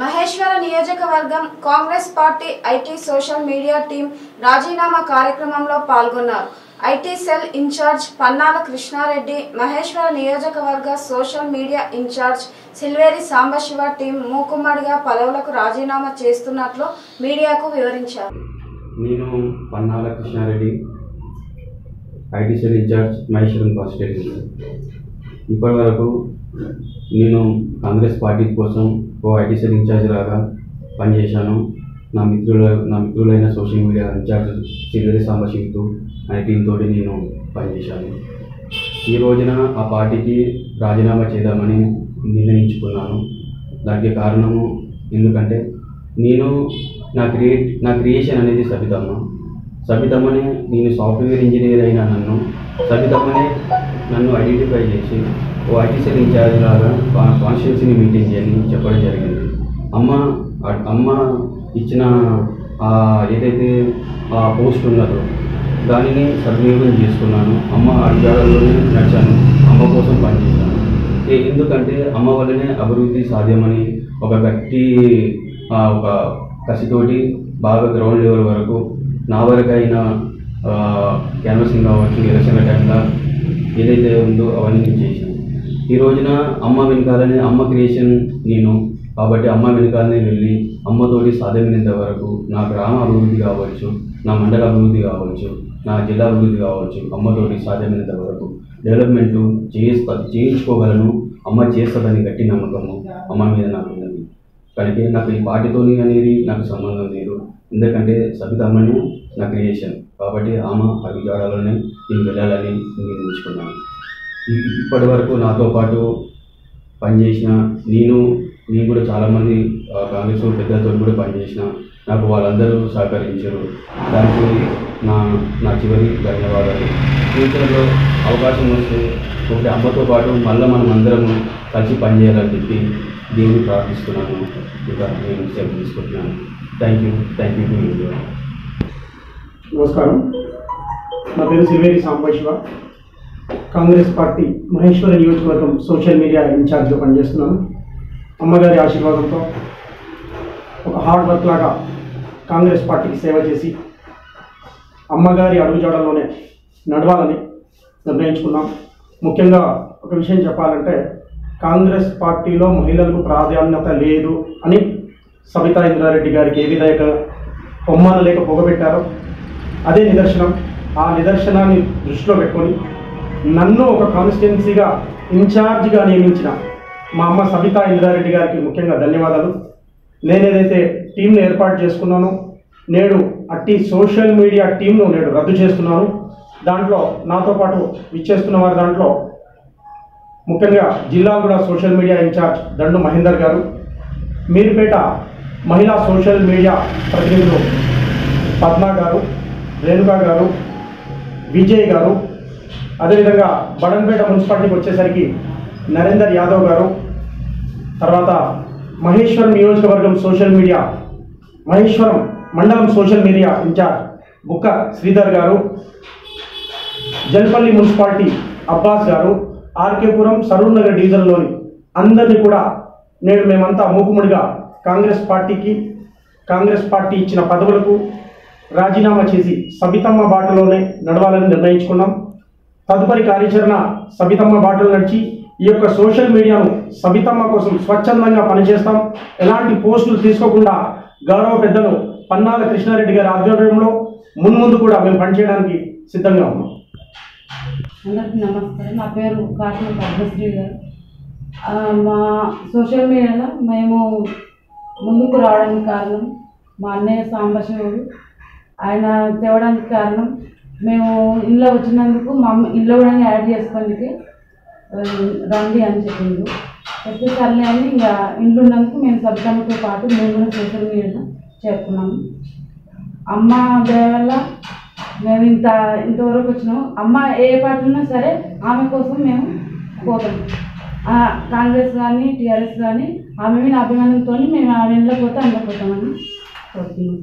మహేశ్వర నియోజకవర్గం Congress party IT social media team రాజీనామా కార్యక్రమంలో పాల్గొన్నారు. IT cell incharge Pannala Krishnareddy Maheshwara నియోజకవర్గ social media incharge Silveri Sambasiva team మూకుమ్మడిగా పదవులకు రాజీనామా చేస్తున్నట్లు మీడియాకు వివరించారు. నేను Pannala Krishnareddy IT cell incharge Maheshwaram constitution ఇప్పటి వరకు నేను కాంగ్రెస్ పార్టీ కోసం ఓ ఐటీ సెల్ ఇన్ఛార్జ్ లాగా పనిచేశాను. నా మిత్రుల నా మిత్రులైన సోషల్ మీడియా ఇన్ఛార్జ్ సిల్వరి సాంబశివతో అనే టీంతో నేను పనిచేశాను. ఈ రోజున ఆ పార్టీకి రాజీనామా చేద్దామని నిర్ణయించుకున్నాను. దానికి కారణము ఎందుకంటే నేను నా క్రియేట్ నా క్రియేషన్ అనేది సబితమ్మ. సబితమ్మనే నేను సాఫ్ట్వేర్ ఇంజనీర్ అయిన నన్ను సబితమ్మనే నన్ను ఐడెంటిఫై చేసి ఓ ఐటీ సెల్ ఇన్ఛార్జ్ లాగా కాన్స్టిట్యూన్సీని మెయింటైన్ చేయని చెప్పడం అమ్మ అమ్మ ఇచ్చిన ఏదైతే ఆ పోస్ట్ ఉన్నదో దానిని సద్వినియోగం చేసుకున్నాను. అమ్మ అడుగాడల్లోనే నడిచాను. అమ్మ కోసం పనిచేశాను. ఎందుకంటే అమ్మ వల్లనే అభివృద్ధి సాధ్యమని ఒక గట్టి ఒక కసితోటి బాగా గ్రౌండ్ లెవెల్ వరకు నా వరకు క్యాన్వసింగ్ కావచ్చు ఎలక్షన్ టైంలో ఏదైతే ఉందో అవన్నీ చేసి ఈ రోజున అమ్మ వెనకాలనే అమ్మ క్రియేషన్ నేను. కాబట్టి అమ్మ వెనకాలనే వెళ్ళి అమ్మతోటి సాధ్యమైనంత వరకు నా గ్రామ అభివృద్ధి కావచ్చు నా మండల అభివృద్ధి కావచ్చు నా జిల్లా అభివృద్ధి కావచ్చు అమ్మతోటి సాధ్యమైనంత వరకు డెవలప్మెంట్ చేయిస్తా చేయించుకోగలను. అమ్మ చేస్తుందని గట్టి నమ్మకము అమ్మ మీద నాకు ఉన్నది. కనుక నాకు ఈ పార్టీతోని అనేది నాకు సంబంధం లేదు. ఎందుకంటే సబితమ్మని నా క్రియేషన్ కాబట్టి ఆమె అడుగుజాడలోనే నేను వెళ్ళాలని నిర్ణయించుకున్నాను. ఇప్పటి వరకు నాతో పాటు పనిచేసిన నేను నేను కూడా చాలామంది కాంగ్రెస్ పెద్దతో కూడా పనిచేసిన నాకు వాళ్ళందరూ సహకరించారు. దానికి నా నా చివరి ధన్యవాదాలు. ఫ్యూచర్లో అవకాశం వస్తే ఒకటి అమ్మతో పాటు మళ్ళీ మనం అందరం కలిసి పనిచేయాలని చెప్పి దేవుని ప్రార్థిస్తున్నాను. ఇంకా నేను సెలవు తీసుకుంటున్నాను. Thank you thank you you నమస్కారం. నా పేరు సిల్వేరి సాంబశివ. కాంగ్రెస్ పార్టీ మహేశ్వర నియోజకవర్గం సోషల్ మీడియా ఇన్ఛార్జ్గా పనిచేస్తున్నాను. అమ్మగారి ఆశీర్వాదంతో ఒక హార్డ్ వర్క్ లాగా కాంగ్రెస్ పార్టీకి సేవ చేసి అమ్మగారి అడుగుజాడల్లోనే నడవాలని నిర్ణయించుకున్నాం. ముఖ్యంగా ఒక విషయం చెప్పాలంటే కాంగ్రెస్ పార్టీలో మహిళలకు ప్రాధాన్యత లేదు అని సబితా ఇంద్రారెడ్డి గారికి ఏ విధంగా పొమ్మాన లేక పొగబెట్టారో అదే నిదర్శనం. ఆ నిదర్శనాన్ని దృష్టిలో పెట్టుకొని నన్ను ఒక కాన్స్టిట్యున్సీగా ఇన్ఛార్జ్గా నియమించిన మా అమ్మ సబితా ఇంద్రారెడ్డి గారికి ముఖ్యంగా ధన్యవాదాలు. నేను ఏదైతే టీంను ఏర్పాటు చేసుకున్నానో నేడు అట్టి సోషల్ మీడియా టీంను నేడు రద్దు చేస్తున్నాను. దాంట్లో నాతో పాటు ఇచ్చేస్తున్న వారి దాంట్లో ముఖ్యంగా జిల్లా కూడా social media incharge Dandu Mahender గారు మీరుపేట మహిళా సోషల్ మీడియా ప్రతినిధులు పద్మ గారు రేణుకా గారు విజయ్ గారు అదేవిధంగా బడంపేట మున్సిపాలిటీకి వచ్చేసరికి నరేందర్ యాదవ్ గారు తర్వాత మహేశ్వరం నియోజకవర్గం సోషల్ మీడియా మహేశ్వరం మండలం సోషల్ మీడియా ఇన్ఛార్జ్ బుక్క శ్రీధర్ గారు జల్పల్లి మున్సిపాలిటీ అబ్బాస్ గారు ఆర్కేపురం సరూర్ నగర్ డివిజన్లోని అందరినీ కూడా నేడు మేమంతా మూకుముడిగా కాంగ్రెస్ పార్టీకి కాంగ్రెస్ పార్టీ ఇచ్చిన పదవులకు రాజీనామా చేసి సబితమ్మ బాటలోనే నడవాలని నిర్ణయించుకున్నాం. తదుపరి కార్యాచరణ సబితమ్మ బాటలు నడిచి ఈ యొక్క సోషల్ మీడియాను సబితమ్మ కోసం స్వచ్ఛందంగా పనిచేస్తాం. ఎలాంటి పోస్టులు తీసుకోకుండా గౌరవ పెద్దలు పన్నాల కృష్ణారెడ్డి గారి ఆధ్వర్యంలో మున్ముందు కూడా మేము పనిచేయడానికి సిద్ధంగా ఉన్నాం. అందరికీ నమస్కారం. నా పేరు కాటన పద్మశ్రీ గారు. మా సోషల్ మీడియాలో మేము ముందుకు రావడానికి కారణం మా అన్నయ్య సాంబశివుడు. ఆయన తేవడానికి కారణం మేము ఇంట్లో వచ్చినందుకు మా అమ్మ ఇంట్లో కూడా యాడ్ చేసుకోండి రండి అని చెప్పిండు. చెప్తే సర్లే అని ఇంకా ఇంట్లో ఉన్నందుకు మేము సబ్జామతో పాటు మేము కూడా సోషల్ మీడియాలో చేరుకున్నాము. అమ్మ దయ వల్ల మేము ఇంత ఇంతవరకు వచ్చినాము. అమ్మ ఏ పార్టీ ఉన్నా సరే ఆమె కోసం మేము పోతాం. కాంగ్రెస్ కానీ టీఆర్ఎస్ కానీ ఆమె మీద అభిమానంతో మేము ఆమె పోతే అందులో పోతామని కోరుతున్నాం.